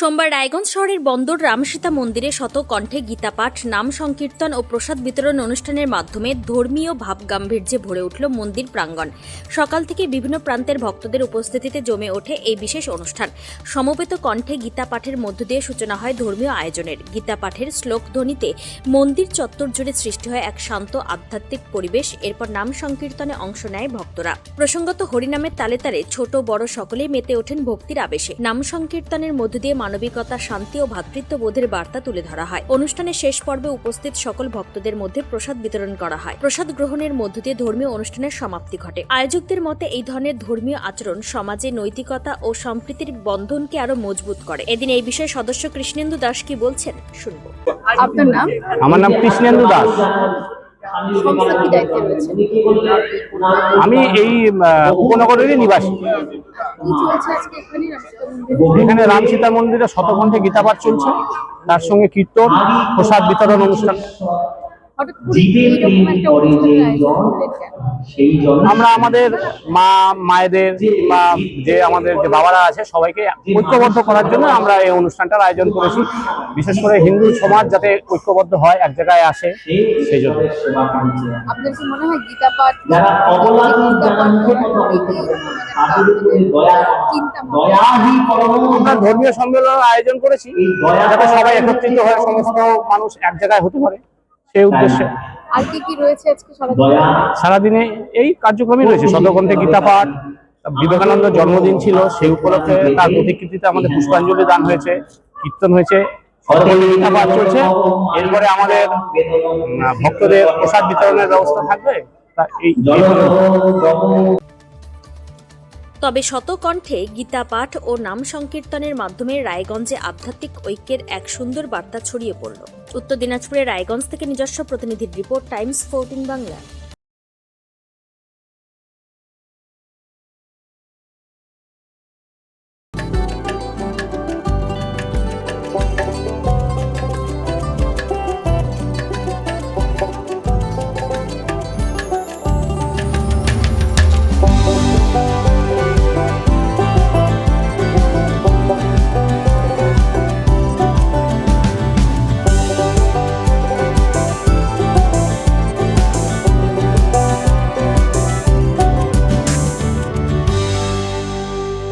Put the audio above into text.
সোমবার রায়গঞ্জ শহরের বন্দর রামসীতা মন্দিরে শত কণ্ঠে গীতাপাঠ, নাম সংকীর্তন ও প্রসাদ বিতরণ অনুষ্ঠানের মাধ্যমে ধর্মীয় ভাব গাম্ভীর্যে ভরে উঠল মন্দির প্রাঙ্গণ। সকাল থেকে বিভিন্ন প্রান্তের ভক্তদের উপস্থিতিতে জমে ওঠে এই বিশেষ অনুষ্ঠান। সমবেত কণ্ঠে গীতা পাঠের মধ্য দিয়ে সূচনা হয় ধর্মীয় আয়োজনের। গীতা পাঠের শ্লোক ধ্বনিতে মন্দির চত্বর জুড়ে সৃষ্টি হয় এক শান্ত আধ্যাত্মিক পরিবেশ। এরপর নাম সংকীর্তনে অংশ নেয় ভক্তরা। প্রসঙ্গত হরিনামের তালে তালে ছোট বড় সকলেই মেতে ওঠেন ভক্তির আবেশে। নাম সংকীর্তনের মধ্য দিয়ে মানবিকতা শান্তি ও ভ্রাতৃত্ববোধের বার্তা তুলে ধরা হয়। অনুষ্ঠানের শেষ পর্বে উপস্থিত সকল ভক্তদের মধ্যে প্রসাদ বিতরণ করা হয়। প্রসাদ গ্রহণের মধ্য দিয়ে ধর্মীয় অনুষ্ঠানের সমাপ্তি ঘটে। আয়োজকদের মতে এই ধরনের ধর্মীয় আচরণ সমাজে নৈতিকতা ও সম্প্রীতির বন্ধনকে আরও মজবুত করে। এদিন এই বিষয়ে সদস্য কৃষ্ণেন্দু দাস কি বলছেন শুনব। আপনার নাম? আমার নাম কৃষ্ণেন্দু দাস। সংস্থা কি দায়িত্বে রয়েছে আমি এই উপনগরেরই নিবাসী। এখানে রাম সীতা মন্দিরে শতকণ্ঠে গীতাপাঠ চলছে। তার সঙ্গে কীর্তন প্রসাদ বিতরণ অনুষ্ঠান। হঠাৎ করে এইরকম একটা অনুষ্ঠানের আয়োজন করলেন আমরা আমাদের মা মায়েদের বা যে আমাদের যে বাবারা আছে সবাইকে ঐক্যবদ্ধ করার জন্য আমরা এই অনুষ্ঠানটার আয়োজন করেছি। বিশেষ করে হিন্দু সমাজ যাতে ঐক্যবদ্ধ হয় এক জায়গায় আসে সেই জন্য। আপনার কি মনে হয় গীতা পাঠ আমরা ধর্মীয় সম্মেলনের আয়োজন করেছি। যাতে সবাই একত্রিত হয়ে সমস্ত মানুষ এক জায়গায় হতে পারে। সেই উদ্দেশ্যে। আর কি কি রয়েছে আজকে সারাদিনে? এই কার্যক্রমই রয়েছে। শতকণ্ঠে গীতা পাঠ বিবেকানন্দ জন্মদিন ছিল সেই উপলক্ষে তার প্রতিকৃতিতে আমাদের পুষ্পাঞ্জলি দান হয়েছে কীর্তন হয়েছে পাঠ চলছে। এরপরে আমাদের ভক্তদের প্রসাদ বিতরণের ব্যবস্থা থাকবে। তা এই তবে শতকণ্ঠে গীতা পাঠ ও নাম সংকীর্তনের মাধ্যমে রায়গঞ্জে আধ্যাত্মিক ঐক্যের এক সুন্দর বার্তা ছড়িয়ে পড়ল। উত্তর দিনাজপুরের রায়গঞ্জ থেকে নিজস্ব প্রতিনিধির রিপোর্ট, টাইমস, ফোরটিন বাংলা।